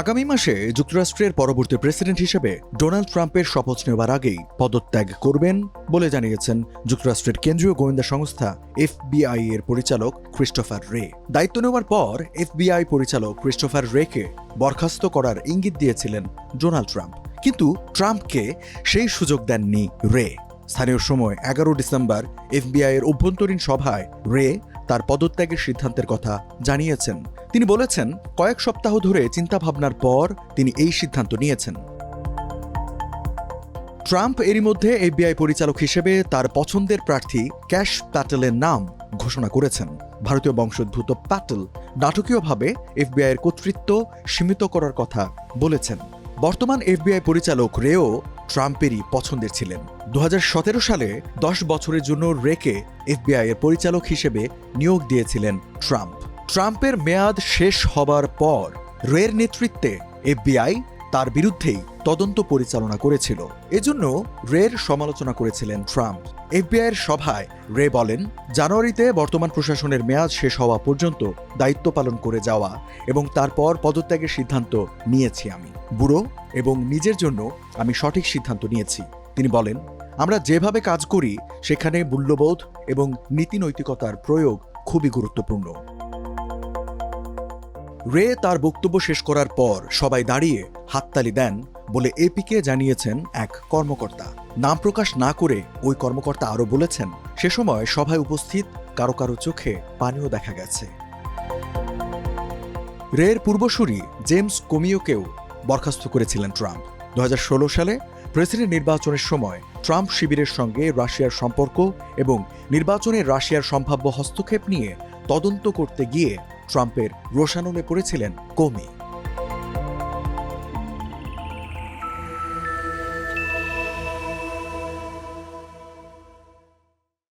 আগামী মাসে যুক্তরাষ্ট্রের পরবর্তী প্রেসিডেন্ট হিসেবে ডোনাল্ড ট্রাম্পের শপথ নেওয়ার আগেই পদত্যাগ করবেন বলে জানিয়েছেন যুক্তরাষ্ট্রের কেন্দ্রীয় গোয়েন্দা সংস্থা এফবিআই এর পরিচালক ক্রিস্টোফার রে। দায়িত্ব নেওয়ার পর এফবিআই পরিচালক ক্রিস্টোফার রেকে বরখাস্ত করার ইঙ্গিত দিয়েছিলেন ডোনাল্ড ট্রাম্প। কিন্তু ট্রাম্পকে সেই সুযোগ দেননি রে। স্থানীয় সময় এগারো ডিসেম্বর এফবিআই এর অভ্যন্তরীণ সভায় রে তার পদত্যাগের সিদ্ধান্তের কথা জানিয়েছেন তিনি বলেছেন, কয়েক সপ্তাহ ধরে চিন্তাভাবনার পর তিনি এই সিদ্ধান্ত নিয়েছেন। ট্রাম্প এরই মধ্যে এফবিআই পরিচালক হিসেবে তার পছন্দের প্রার্থী ক্যাশ প্যাটেলের নাম ঘোষণা করেছেন। ভারতীয় বংশোদ্ভূত প্যাটেল নাটকীয়ভাবে এফবিআই এর কর্তৃত্ব সীমিত করার কথা বলেছেন। বর্তমান এফবিআই পরিচালক রেও ট্রাম্পেরই পছন্দের ছিলেন। দু হাজার সতেরো সালে দশ বছরের জন্য রেকে এফবিআই এর পরিচালক হিসেবে নিয়োগ দিয়েছিলেন ট্রাম্প। ট্রাম্পের মেয়াদ শেষ হবার পর রের নেতৃত্বে এফবিআই তার বিরুদ্ধেই তদন্ত পরিচালনা করেছিল। এজন্য রের সমালোচনা করেছিলেন ট্রাম্প। এফবিআইয়ের সভায় রে বলেন, জানুয়ারিতে বর্তমান প্রশাসনের মেয়াদ শেষ হওয়া পর্যন্ত দায়িত্ব পালন করে যাওয়া এবং তারপর পদত্যাগের সিদ্ধান্ত নিয়েছি আমি। বুড়ো এবং নিজের জন্য আমি সঠিক সিদ্ধান্ত নিয়েছি। তিনি বলেন, আমরা যেভাবে কাজ করি, সেখানে মূল্যবোধ এবং নীতি নৈতিকতার প্রয়োগ খুবই গুরুত্বপূর্ণ। রে তার বক্তব্য শেষ করার পর সবাই দাঁড়িয়ে হাততালি দেন বলে এপিকে জানিয়েছেন এক কর্মকর্তা। নাম প্রকাশ না করে ওই কর্মকর্তা আরও বলেছেন, সে সময় সভায় উপস্থিত কারও কারও চোখে পানিও দেখা গেছে। রের পূর্বসূরি জেমস কোমিওকেও বরখাস্ত করেছিলেন ট্রাম্প। দু হাজার ষোলো সালে প্রেসিডেন্ট নির্বাচনের সময় ট্রাম্প শিবিরের সঙ্গে রাশিয়ার সম্পর্ক এবং নির্বাচনে রাশিয়ার সম্ভাব্য হস্তক্ষেপ নিয়ে তদন্ত করতে গিয়ে ট্রাম্পের রোষানলে করেছিলেন কোমি।